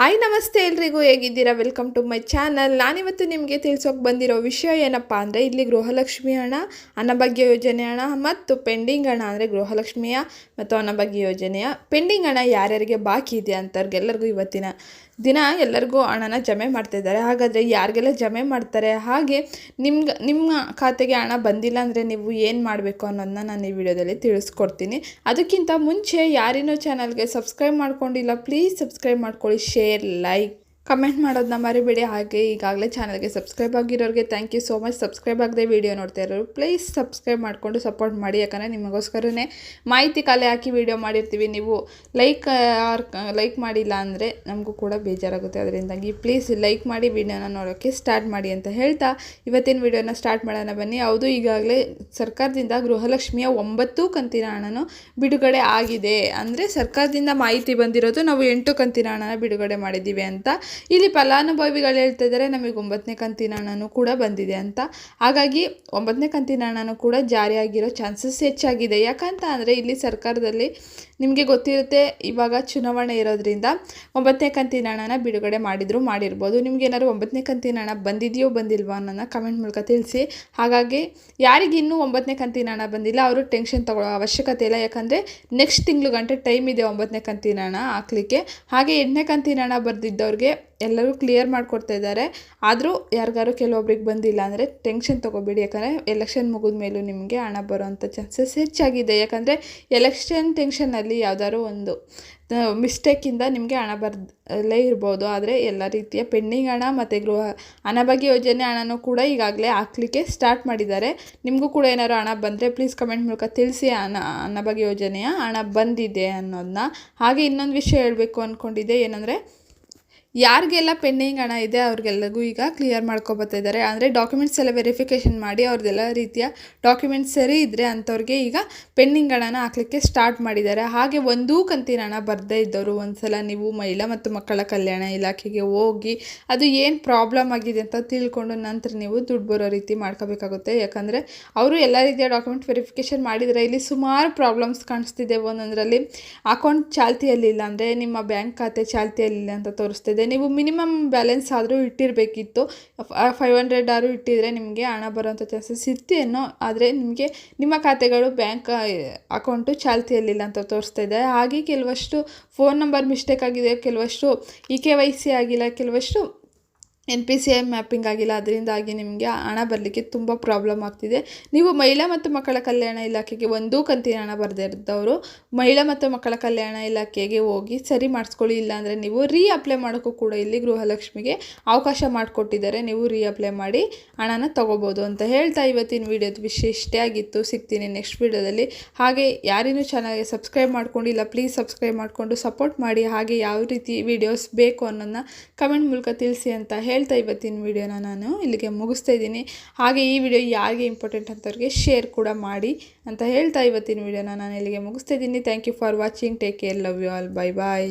Hi ನಮಸ್ತೆ ಎಲ್ರಿಗೂ ಹೇಗಿದ್ದೀರಾ? ವೆಲ್ಕಮ್ ಟು ಮೈ ಚಾನಲ್ ನಾನಿವತ್ತು ನಿಮಗೆ ತಿಳಿಸೋಕೆ ಬಂದಿರೋ ವಿಷಯ ಏನಪ್ಪ ಅಂದರೆ, ಇಲ್ಲಿ ಗೃಹಲಕ್ಷ್ಮಿ ಹಣ ಅನ್ನಭಾಗ್ಯ ಯೋಜನೆ ಹಣ ಮತ್ತು ಪೆಂಡಿಂಗ್ ಹಣ ಅಂದರೆ ಗೃಹಲಕ್ಷ್ಮಿಯ ಮತ್ತು ಅನ್ನಭಾಗ್ಯ ಯೋಜನೆಯ ಪೆಂಡಿಂಗ್ ಹಣ ಯಾರ್ಯಾರಿಗೆ ಬಾಕಿ ಇದೆ ಅಂತವ್ರಿಗೆಲ್ಲರಿಗೂ ಇವತ್ತಿನ ದಿನ ಎಲ್ಲರಿಗೂ ಹಣನ ಜಮೆ ಮಾಡ್ತಿದ್ದಾರೆ ಹಾಗಾದರೆ ಯಾರಿಗೆಲ್ಲ ಜಮೆ ಮಾಡ್ತಾರೆ? ಹಾಗೆ ನಿಮ್ಗೆ, ನಿಮ್ಮ ಖಾತೆಗೆ ಹಣ ಬಂದಿಲ್ಲ ಅಂದರೆ ನೀವು ಏನು ಮಾಡಬೇಕು ಅನ್ನೋದನ್ನ ನಾನು ಈ ವಿಡಿಯೋದಲ್ಲಿ ತಿಳಿಸ್ಕೊಡ್ತೀನಿ. ಅದಕ್ಕಿಂತ ಮುಂಚೆ ಯಾರಿನೂ ಚಾನಲ್ಗೆ ಸಬ್ಸ್ಕ್ರೈಬ್ ಮಾಡ್ಕೊಂಡಿಲ್ಲ ಪ್ಲೀಸ್ ಸಬ್ಸ್ಕ್ರೈಬ್ ಮಾಡ್ಕೊಳ್ಳಿ ಶೇರ್ ಲೈಕ್ ಕಮೆಂಟ್ ಮಾಡೋದನ್ನ ಮರಿಬೇಡಿ. ಹಾಗೆ ಈಗಾಗಲೇ ಚಾನಲ್ಗೆ subscribe ಆಗಿರೋರಿಗೆ thank you so much subscribe ಆಗದೆ ವಿಡಿಯೋ ನೋಡ್ತಾ ಇರೋರು ಪ್ಲೀಸ್ ಸಬ್ಸ್ಕ್ರೈಬ್ ಮಾಡಿಕೊಂಡು ಸಪೋರ್ಟ್ ಮಾಡಿ. ಯಾಕಂದರೆ ನಿಮಗೋಸ್ಕರನೇ ಮಾಹಿತಿ ಕಲೆ ಹಾಕಿ ವೀಡಿಯೋ ಮಾಡಿರ್ತೀವಿ ನೀವು. ಲೈಕ್ ಲೈಕ್ ಮಾಡಿಲ್ಲ ಅಂದರೆ ನಮಗೂ ಕೂಡ ಬೇಜಾರಾಗುತ್ತೆ. ಅದರಿಂದಾಗಿ ಪ್ಲೀಸ್ ಲೈಕ್ ಮಾಡಿ ವಿಡಿಯೋನ ನೋಡೋಕ್ಕೆ ಸ್ಟಾರ್ಟ್ ಮಾಡಿ ಅಂತ ಹೇಳ್ತಾ ಇವತ್ತಿನ ವಿಡಿಯೋನ ಸ್ಟಾರ್ಟ್ ಮಾಡೋಣ ಬನ್ನಿ. ಹೌದು, ಈಗಾಗಲೇ ಸರ್ಕಾರದಿಂದ ಗೃಹಲಕ್ಷ್ಮಿಯ ಒಂಬತ್ತು ಕಂತಿನ ಹಣನೂ ಬಿಡುಗಡೆ ಆಗಿದೆ. ಅಂದರೆ ಸರ್ಕಾರದಿಂದ ಮಾಹಿತಿ ಬಂದಿರೋದು ನಾವು ಎಂಟು ಕಂತಿನ ಹಣನ ಬಿಡುಗಡೆ ಮಾಡಿದ್ದೀವಿ ಅಂತ ಇಲ್ಲಿ ಫಲಾನುಭವಿಗಳು ಹೇಳ್ತಾ ಇದ್ದಾರೆ, ನಮಗೆ ಒಂಬತ್ತನೇ ಕಂತಿನ ಹಣನೂ ಕೂಡ ಬಂದಿದೆ ಅಂತ. ಹಾಗಾಗಿ ಒಂಬತ್ತನೇ ಕಂತಿನ ಹಣನೂ ಕೂಡ ಜಾರಿಯಾಗಿರೋ ಚಾನ್ಸಸ್ ಹೆಚ್ಚಾಗಿದೆ. ಯಾಕಂತ ಅಂದರೆ ಇಲ್ಲಿ ಸರ್ಕಾರದಲ್ಲಿ ನಿಮಗೆ ಗೊತ್ತಿರುತ್ತೆ, ಇವಾಗ ಚುನಾವಣೆ ಇರೋದ್ರಿಂದ ಒಂಬತ್ತನೇ ಕಂತಿನ ಹಣನ ಬಿಡುಗಡೆ ಮಾಡಿದ್ರು, ಮಾಡಿರ್ಬೋದು. ನಿಮ್ಗೆ ಏನಾದ್ರು ಒಂಬತ್ತನೇ ಕಂತಿನ ಹಣ ಬಂದಿದೆಯೋ, ಬಂದಿಲ್ವಾ ಅನ್ನೋ ಕಮೆಂಟ್ ಮೂಲಕ ತಿಳಿಸಿ. ಹಾಗಾಗಿ ಯಾರಿಗಿನ್ನೂ ಒಂಬತ್ತನೇ ಕಂತಿನ ಹಣ ಬಂದಿಲ್ಲ, ಅವರು ಟೆನ್ಷನ್ ತಗೊಳ್ಳೋ ಅವಶ್ಯಕತೆ ಇಲ್ಲ. ಯಾಕಂದರೆ ನೆಕ್ಸ್ಟ್ ತಿಂಗಳು ಗಂಟೆ ಟೈಮ್ ಇದೆ ಒಂಬತ್ತನೇ ಕಂತಿನ ಹಣ ಹಾಕ್ಲಿಕ್ಕೆ. ಹಾಗೆ ಎಂಟನೇ ಕಂತಿನ ಹಣ ಬರೆದಿದ್ದವ್ರಿಗೆ ಎಲ್ಲರೂ ಕ್ಲಿಯರ್ ಮಾಡಿಕೊಡ್ತಾ ಇದ್ದಾರೆ. ಆದರೂ ಯಾರಿಗಾರು ಕೆಲವೊಬ್ರಿಗೆ ಬಂದಿಲ್ಲ ಅಂದರೆ ಟೆನ್ಷನ್ ತೊಗೋಬೇಡಿ. ಯಾಕಂದರೆ ಎಲೆಕ್ಷನ್ ಮುಗಿದ ಮೇಲೂ ನಿಮಗೆ ಹಣ ಬರೋವಂಥ ಚಾನ್ಸಸ್ ಹೆಚ್ಚಾಗಿದೆ. ಯಾಕಂದರೆ ಎಲೆಕ್ಷನ್ ಟೆನ್ಷನಲ್ಲಿ ಯಾವುದಾದ್ರು ಒಂದು ಮಿಸ್ಟೇಕಿಂದ ನಿಮಗೆ ಹಣ ಬರಲೇ ಇರ್ಬೋದು. ಆದರೆ ಎಲ್ಲ ರೀತಿಯ ಪೆಂಡಿಂಗ್ ಹಣ ಮತ್ತು ಗೃಹ ಅನಭಾಗ್ಯ ಯೋಜನೆ ಹಣನೂ ಕೂಡ ಈಗಾಗಲೇ ಹಾಕ್ಲಿಕ್ಕೆ ಸ್ಟಾರ್ಟ್ ಮಾಡಿದ್ದಾರೆ. ನಿಮಗೂ ಕೂಡ ಏನಾದ್ರು ಹಣ ಬಂದರೆ ಪ್ಲೀಸ್ ಕಮೆಂಟ್ ಮೂಲಕ ತಿಳಿಸಿ ಅನ ಅನ್ನಭಾಗ್ಯ ಯೋಜನೆಯ ಹಣ ಬಂದಿದೆ ಅನ್ನೋದನ್ನ ಹಾಗೆ ಇನ್ನೊಂದು ವಿಷಯ ಹೇಳಬೇಕು ಅಂದ್ಕೊಂಡಿದ್ದೆ ಏನಂದರೆ ಯಾರಿಗೆಲ್ಲ ಪೆಂಡಿಂಗ್ ಹಣ ಇದೆ ಅವ್ರಿಗೆಲ್ಲಗೂ ಈಗ ಕ್ಲಿಯರ್ ಮಾಡ್ಕೊಬತ್ತಾ ಇದ್ದಾರೆ. ಅಂದರೆ ಡಾಕ್ಯುಮೆಂಟ್ಸ್ ಎಲ್ಲ ವೆರಿಫಿಕೇಷನ್ ಮಾಡಿ ಅವ್ರದ್ದೆಲ್ಲ ರೀತಿಯ ಡಾಕ್ಯುಮೆಂಟ್ಸ್ ಸರಿ ಇದ್ದರೆ ಅಂಥವ್ರಿಗೆ ಈಗ ಪೆಂಡಿಂಗ್ ಹಣನ ಹಾಕಲಿಕ್ಕೆ ಸ್ಟಾರ್ಟ್ ಮಾಡಿದ್ದಾರೆ. ಹಾಗೆ ಒಂದೂ ಕಂತಿನ ಹಣ ಬರದೇ ಇದ್ದವರು, ಒಂದ್ಸಲ ನೀವು ಮಹಿಳಾ ಮತ್ತು ಮಕ್ಕಳ ಕಲ್ಯಾಣ ಇಲಾಖೆಗೆ ಹೋಗಿ ಅದು ಏನು ಪ್ರಾಬ್ಲಮ್ ಆಗಿದೆ ಅಂತ ತಿಳ್ಕೊಂಡು ನಂತರ ನೀವು ದುಡ್ಡು ಬರೋ ರೀತಿ ಮಾಡ್ಕೋಬೇಕಾಗುತ್ತೆ. ಯಾಕಂದರೆ ಅವರು ಎಲ್ಲ ರೀತಿಯ ಡಾಕ್ಯುಮೆಂಟ್ ವೆರಿಫಿಕೇಷನ್ ಮಾಡಿದರೆ ಇಲ್ಲಿ ಸುಮಾರು ಪ್ರಾಬ್ಲಮ್ಸ್ ಕಾಣಿಸ್ತಿದೆ. ಒಂದೊಂದರಲ್ಲಿ ಅಕೌಂಟ್ ಚಾಲ್ತಿಯಲ್ಲಿಲ್ಲ ಅಂದರೆ ನಿಮ್ಮ ಬ್ಯಾಂಕ್ ಖಾತೆ ಚಾಲ್ತಿಯಲ್ಲಿಲ್ಲ ಅಂತ ತೋರಿಸ್ತಿದೆ. ನೀವು ಮಿನಿಮಮ್ ಬ್ಯಾಲೆನ್ಸ್ ಆದರೂ ಇಟ್ಟಿರಬೇಕಿತ್ತು. ಫೈವ್ ಹಂಡ್ರೆಡ್ ಆದರೂ ಇಟ್ಟಿದ್ರೆ ನಿಮಗೆ ಹಣ ಬರೋಂಥ ಚಾನ್ಸಸ್ ಇರ್ತೇನೋ ಆದರೆ ನಿಮಗೆ ನಿಮ್ಮ ಖಾತೆಗಳು ಬ್ಯಾಂಕ್ ಅಕೌಂಟು ಚಾಲ್ತಿಯಲ್ಲಿಲ್ಲ ಅಂತ ತೋರಿಸ್ತಾ ಇದೆ. ಹಾಗೆ ಕೆಲವಷ್ಟು ಫೋನ್ ನಂಬರ್ ಮಿಸ್ಟೇಕ್ ಆಗಿದೆ, ಕೆಲವಷ್ಟು ಇ ಕೆ ವೈ ಸಿ ಆಗಿಲ್ಲ, ಕೆಲವಷ್ಟು N P C I mapping ಆಗಿಲ್ಲ, ಅದರಿಂದಾಗಿ ನಿಮಗೆ ಹಣ ಬರಲಿಕ್ಕೆ ತುಂಬ ಪ್ರಾಬ್ಲಮ್ ಆಗ್ತಿದೆ. ನೀವು ಮಹಿಳಾ ಮತ್ತು ಮಕ್ಕಳ ಕಲ್ಯಾಣ ಇಲಾಖೆಗೆ ಒಂದೂ ಕಂತಿನ ಹಣ ಬರದೇ ಇದ್ದವರು ಮಹಿಳಾ ಮತ್ತು ಮಕ್ಕಳ ಕಲ್ಯಾಣ ಇಲಾಖೆಗೆ ಹೋಗಿ ಸರಿ ಮಾಡಿಸ್ಕೊಳ್ಳಿ, ಇಲ್ಲಾಂದರೆ ನೀವು ರೀ ಅಪ್ಲೈ ಮಾಡೋಕ್ಕೂ ಕೂಡ ಇಲ್ಲಿ ಗೃಹಲಕ್ಷ್ಮಿಗೆ ಅವಕಾಶ ಮಾಡಿಕೊಟ್ಟಿದ್ದಾರೆ. ನೀವು ರೀ ಅಪ್ಲೈ ಮಾಡಿ ಹಣನ ತೊಗೋಬೋದು ಅಂತ ಹೇಳ್ತಾ ಇವತ್ತಿನ ವೀಡಿಯೋದ ವಿಷಯ ಇಷ್ಟೇ ಆಗಿತ್ತು. ಸಿಗ್ತೀನಿ ನೆಕ್ಸ್ಟ್ ವಿಡಿಯೋದಲ್ಲಿ. ಹಾಗೆ ಯಾರಿನೂ ಚಾನಲ್ಗೆ ಸಬ್ಸ್ಕ್ರೈಬ್ ಮಾಡ್ಕೊಂಡಿಲ್ಲ ಪ್ಲೀಸ್ ಸಬ್ಸ್ಕ್ರೈಬ್ ಮಾಡಿಕೊಂಡು ಸಪೋರ್ಟ್ ಮಾಡಿ. ಹಾಗೆ ಯಾವ ರೀತಿ ವಿಡಿಯೋಸ್ ಬೇಕು ಅನ್ನೋದನ್ನ ಕಮೆಂಟ್ ಮೂಲಕ ತಿಳಿಸಿ ಅಂತ ಹೇಳ್ತಾ ಇವತ್ತಿನ ವಿಡಿಯೋನ ನಾನು ಇಲ್ಲಿಗೆ ಮುಗಿಸ್ತಾ ಇದ್ದೀನಿ. ಹಾಗೆ ಈ ವಿಡಿಯೋ ಯಾರಿಗೆ ಇಂಪಾರ್ಟೆಂಟ್ ಅಂತವ್ರಿಗೆ ಶೇರ್ ಕೂಡ ಮಾಡಿ ಅಂತ ಹೇಳ್ತಾ ಇವತ್ತಿನ ವಿಡಿಯೋನ ನಾನು ಇಲ್ಲಿಗೆ ಮುಗಿಸ್ತಾ ಇದ್ದೀನಿ. Thank you for watching take care love you all bye bye